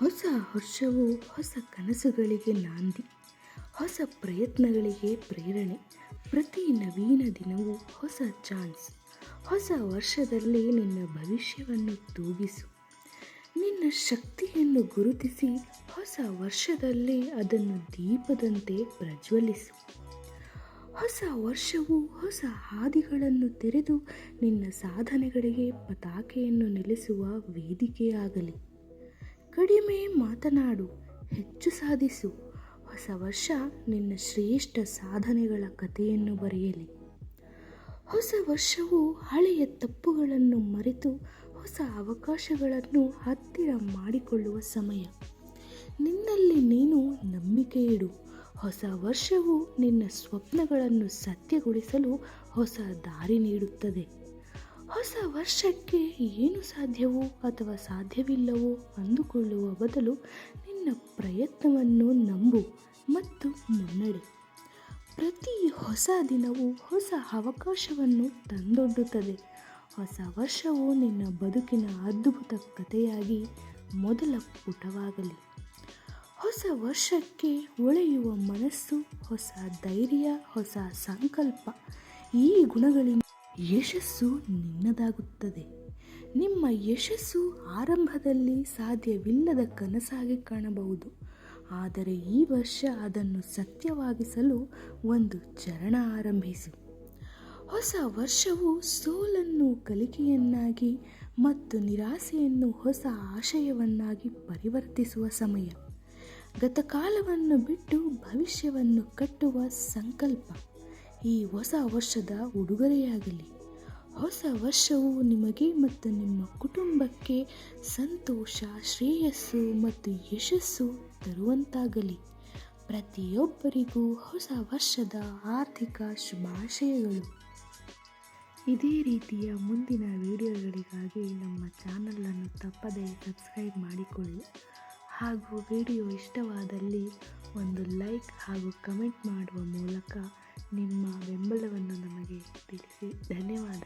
ಹೊಸ ವರ್ಷವು ಹೊಸ ಕನಸುಗಳಿಗೆ ನಾಂದಿ, ಹೊಸ ಪ್ರಯತ್ನಗಳಿಗೆ ಪ್ರೇರಣೆ, ಪ್ರತಿ ನವೀನ ದಿನವೂ ಹೊಸ ಚಾನ್ಸ್, ಹೊಸ ವರ್ಷದಲ್ಲಿ ನಿನ್ನ ಭವಿಷ್ಯವನ್ನು ತೂಗಿಸು. ನಿನ್ನ ಶಕ್ತಿಯನ್ನು ಗುರುತಿಸಿ ಹೊಸ ವರ್ಷದಲ್ಲಿ ಅದನ್ನು ದೀಪದಂತೆ ಪ್ರಜ್ವಲಿಸು. ಹೊಸ ವರ್ಷವು ಹೊಸ ಹಾದಿಗಳನ್ನು ತೆರೆದು ನಿನ್ನ ಸಾಧನೆಗಳಿಗೆ ಪತಾಕೆಯನ್ನು ನೆಲೆಸುವ ವೇದಿಕೆಯಾಗಲಿ. ಕಡಿಮೆ ಮಾತನಾಡು, ಹೆಚ್ಚು ಸಾಧಿಸು. ಹೊಸ ವರ್ಷ ನಿನ್ನ ಶ್ರೇಷ್ಠ ಸಾಧನೆಗಳ ಕಥೆಯನ್ನು ಬರೆಯಲಿ. ಹೊಸ ವರ್ಷವು ಹಳೆಯ ತಪ್ಪುಗಳನ್ನು ಮರೆತು ಹೊಸ ಅವಕಾಶಗಳನ್ನು ಹತ್ತಿರ ಮಾಡಿಕೊಳ್ಳುವ ಸಮಯ. ನಿನ್ನಲ್ಲಿ ನೀನು ನಂಬಿಕೆ ಇಡು. ಹೊಸ ವರ್ಷವು ನಿನ್ನ ಸ್ವಪ್ನಗಳನ್ನು ಸತ್ಯಗೊಳಿಸಲು ಹೊಸ ದಾರಿ ನೀಡುತ್ತದೆ. ಹೊಸ ವರ್ಷಕ್ಕೆ ಏನು ಸಾಧ್ಯವೋ ಅಥವಾ ಸಾಧ್ಯವಿಲ್ಲವೋ ಅಂದುಕೊಳ್ಳುವ ಬದಲು ನಿನ್ನ ಪ್ರಯತ್ನವನ್ನು ನಂಬು ಮತ್ತು ಮುನ್ನಡೆ. ಪ್ರತಿ ಹೊಸ ದಿನವೂ ಹೊಸ ಅವಕಾಶವನ್ನು ತಂದೊಡ್ಡುತ್ತದೆ. ಹೊಸ ವರ್ಷವು ನಿನ್ನ ಬದುಕಿನ ಅದ್ಭುತ ಕಥೆಯಾಗಿ ಮೊದಲ ಪುಟವಾಗಲಿ. ಹೊಸ ವರ್ಷಕ್ಕೆ ಒಳೆಯುವ ಮನಸ್ಸು, ಹೊಸ ಧೈರ್ಯ, ಹೊಸ ಸಂಕಲ್ಪ ಈ ಗುಣಗಳಿಂದ ಯಶಸ್ಸು ನಿನ್ನದಾಗುತ್ತದೆ. ನಿಮ್ಮ ಯಶಸ್ಸು ಆರಂಭದಲ್ಲಿ ಸಾಧ್ಯವಿಲ್ಲದ ಕನಸಾಗಿ ಕಾಣಬಹುದು. ಆದರೆ ಈ ವರ್ಷ ಅದನ್ನು ಸತ್ಯವಾಗಿಸಲು ಒಂದು ಚರಣ ಆರಂಭಿಸು. ಹೊಸ ವರ್ಷವು ಸೋಲನ್ನು ಕಲಿಕೆಯನ್ನಾಗಿ ಮತ್ತು ನಿರಾಸೆಯನ್ನು ಹೊಸ ಆಶಯವನ್ನಾಗಿ ಪರಿವರ್ತಿಸುವ ಸಮಯ. ಗತಕಾಲವನ್ನು ಬಿಟ್ಟು ಭವಿಷ್ಯವನ್ನು ಕಟ್ಟುವ ಸಂಕಲ್ಪ. ಈ ಹೊಸ ವರ್ಷದ ಉಡುಗೊರೆಯಾಗಲಿ. ಹೊಸ ವರ್ಷವು ನಿಮಗೆ ಮತ್ತು ನಿಮ್ಮ ಕುಟುಂಬಕ್ಕೆ ಸಂತೋಷ, ಶ್ರೇಯಸ್ಸು ಮತ್ತು ಯಶಸ್ಸು ತರುವಂತಾಗಲಿ. ಪ್ರತಿಯೊಬ್ಬರಿಗೂ ಹೊಸ ವರ್ಷದ ಆರ್ಥಿಕ ಶುಭಾಶಯಗಳು. ಇದೇ ರೀತಿಯ ಮುಂದಿನ ವಿಡಿಯೋಗಳಿಗಾಗಿ ನಮ್ಮ ಚಾನಲನ್ನು ತಪ್ಪದೇ ಸಬ್ಸ್ಕ್ರೈಬ್ ಮಾಡಿಕೊಳ್ಳಿ. ಹಾಗೂ ವಿಡಿಯೋ ಇಷ್ಟವಾದಲ್ಲಿ ಒಂದು ಲೈಕ್ ಹಾಗೂ ಕಮೆಂಟ್ ಮಾಡುವ ಮೂಲಕ ನಿಮ್ಮ ಬೆಂಬಲವನ್ನು ನಮಗೆ ತಿಳಿಸಿ. ಧನ್ಯವಾದ.